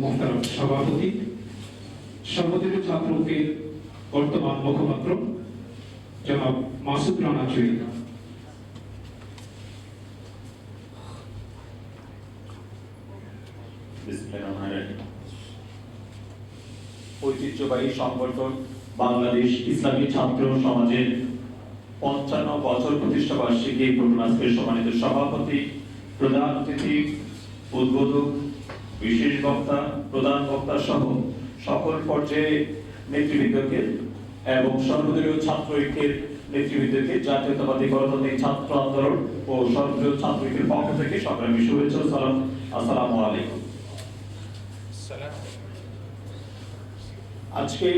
মোহতারাম সভাপতি বর্তমান মুখপাত্র, জনাব মাসুদ রানা ঐতিহ্যবাহী সংগঠন বাংলাদেশ ইসলামী ছাত্র সমাজের পঞ্চান্ন বছর প্রতিষ্ঠা বার্ষিকী পূর্ণাজকের সম্মানিত সভাপতি, প্রধান অতিথি, উদ্বোধক বিশেষ বক্তা, প্রধান বক্তা সহ সকল পর্যায়ে নেতৃবৃন্দকে এবং সর্বদলীয় ছাত্র ঐক্যের নেতৃবৃন্দকে জাতীয়তাবাদী গণতান্ত্রিক ছাত্র আন্দোলন ও সর্বদলীয় ছাত্র ঐক্যের পক্ষ থেকে সকলে শুভেচ্ছা সালাম। আসসালামু আলাইকুম। আজকে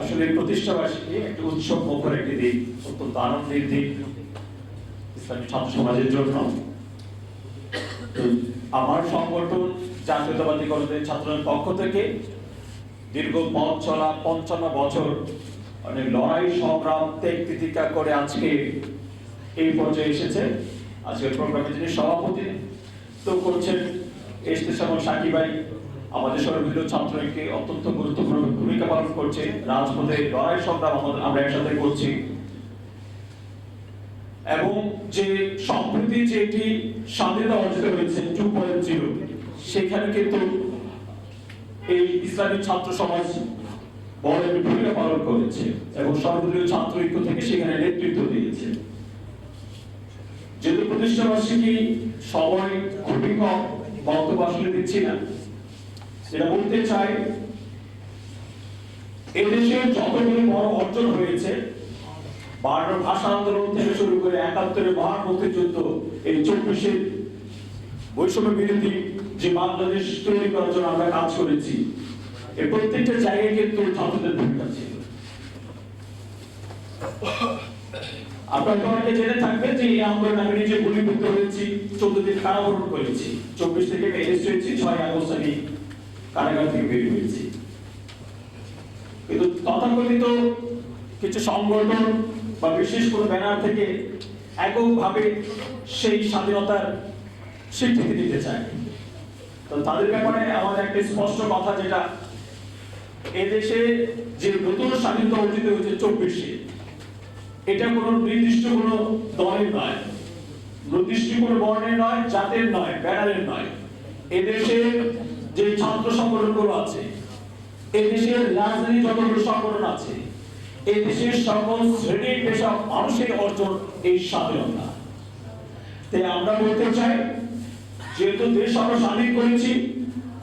আসলে প্রতিষ্ঠা বার্ষিকী একটি উৎসব মুখর একটি দিন, অত্যন্ত আনন্দের দিন, ইসলামী ছাত্র সমাজের জন্য। আমার সংগঠন জাতীয়তাবাদী গণতান্ত্রিক ছাত্রদের পক্ষ থেকে দীর্ঘ পথ চলা পঞ্চান্ন বছর অনেক লড়াই, সংগ্রাম, ত্যাগ তিতিকা করে আজকে এই পর্যায়ে এসেছে। আজকের প্রোগ্রামে যিনি সভাপতি তো করছেন ইস্তেসামল সাকি ভাই, আমাদের সর্বদলীয় ছাত্রকে অত্যন্ত গুরুত্বপূর্ণ ভূমিকা পালন করছে। রাজপথে লড়াই, সংগ্রাম আমরা একসাথে করছি। এবং যে সম্প্রতি যেটি স্বাধীনতা অর্জিত হয়েছে টু পয়েন্ট জিরো, সেখানে কিন্তু এই ইসলামিক ছাত্র সমাজ বড় ভূমিকা পালন করেছে এবং সর্বদলীয় ছাত্র ঐক্য থেকে সেখানে নেতৃত্ব দিয়েছে। যেহেতু প্রতিষ্ঠা বার্ষিকী সময় খুবই কম, বক্তব্য আসলে দিচ্ছি না। যেটা বলতে চাই, এদেশে যতগুলি বড় অর্জন হয়েছে বারো ভাষা আন্দোলন থেকে শুরু করে একাত্তরের মহান মুক্তিযুদ্ধ, এই চব্বিশে বৈষম্য বিরোধী যে বাংলাদেশ তৈরি করার জন্য আমরা কাজ করেছি প্রত্যেকটা জায়গায় কিন্তু ছাত্রদের ভূমিকা ছিল। আপনারা অনেকে জেনে থাকবেন যে এই আন্দোলন আমি নিজে হয়েছি, চোদ্দ দিন কারাবরণ করেছি, চব্বিশ থেকে অ্যারেস্ট হয়েছি, ছয় আগস্ট আমি কারাগার থেকে বেরিয়ে হয়েছি। কিন্তু তথাকথিত কিছু সংগঠন বা বিশেষ কোনো ব্যানার থেকে এককভাবে সেই স্বাধীনতার স্বীকৃতি দিতে চায়। তো তাদের ব্যাপারে আমাদের একটা স্পষ্ট কথা যেটা, এদেশে যে নতুন স্বাধীনতা অর্জিত হয়েছে চব্বিশে, এটা কোনো নির্দিষ্ট কোনো দলের নয়। নির্দিষ্ট কোনো বর্ণের নয়, জাতের নয়, ব্যানারের নয়। এদেশে যে ছাত্র সংগঠনগুলো আছে, এদেশের রাজনীতি যতগুলো সংগঠন আছে এই দেশের সকল শ্রেণি পেশা মানুষের অর্জন, এই স্বাধীনতা। তাই আমরা বলতে চাই, যেহেতু দেশ আমরা স্বাধীন করেছি,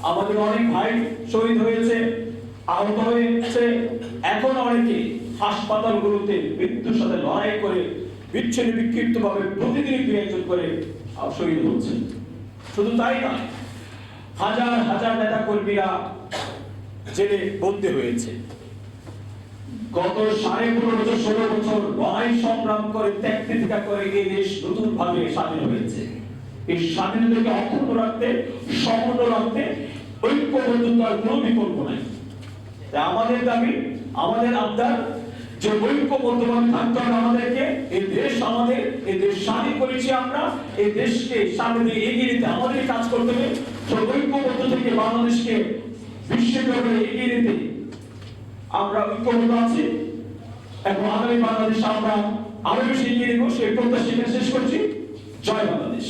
আমাদের অনেক ভাই শহীদ হয়েছে, আহত হয়েছে, এখন অনেকে হাসপাতালগুলোতে মৃত্যুর সাথে লড়াই করে, বিচ্ছিন্ন বিক্ষিপ্ত ভাবে প্রতিদিন একজন করে শহীদ হচ্ছে। শুধু তাই নয়, হাজার হাজার নেতা কর্মীরা জেলে বন্দী হয়েছে। গত সাড়ে পনেরো বছর, ষোলো বছর লড়াই সংগ্রাম করে ত্যাগ তিতিকা করে এই দেশ নতুন ভাবে স্বাধীন হয়েছে। এই স্বাধীনতাকে অক্ষুণ্ণ রাখতে সমুন্ন রাখতে ঐক্যবদ্ধতার কোনো বিকল্প নাই। আমাদের দাবি, আমাদের আবদার যে ঐক্যবদ্ধভাবে থাকতে হবে আমাদেরকে। এই দেশ আমাদের, এই দেশ স্বাধীন করেছি আমরা, এই দেশকে সামনে এগিয়ে নিতে আমাদের কাজ করতে হবে। ঐক্যবদ্ধ থেকে বাংলাদেশকে বিশ্বের এগিয়ে নিতে আমরা ঐক্যবদ্ধ আছি এবং আগামী বাংলাদেশ আমরা আরও বেশি এগিয়ে সেই প্রত্যাশী শেষ করছি। জয় বাংলাদেশ।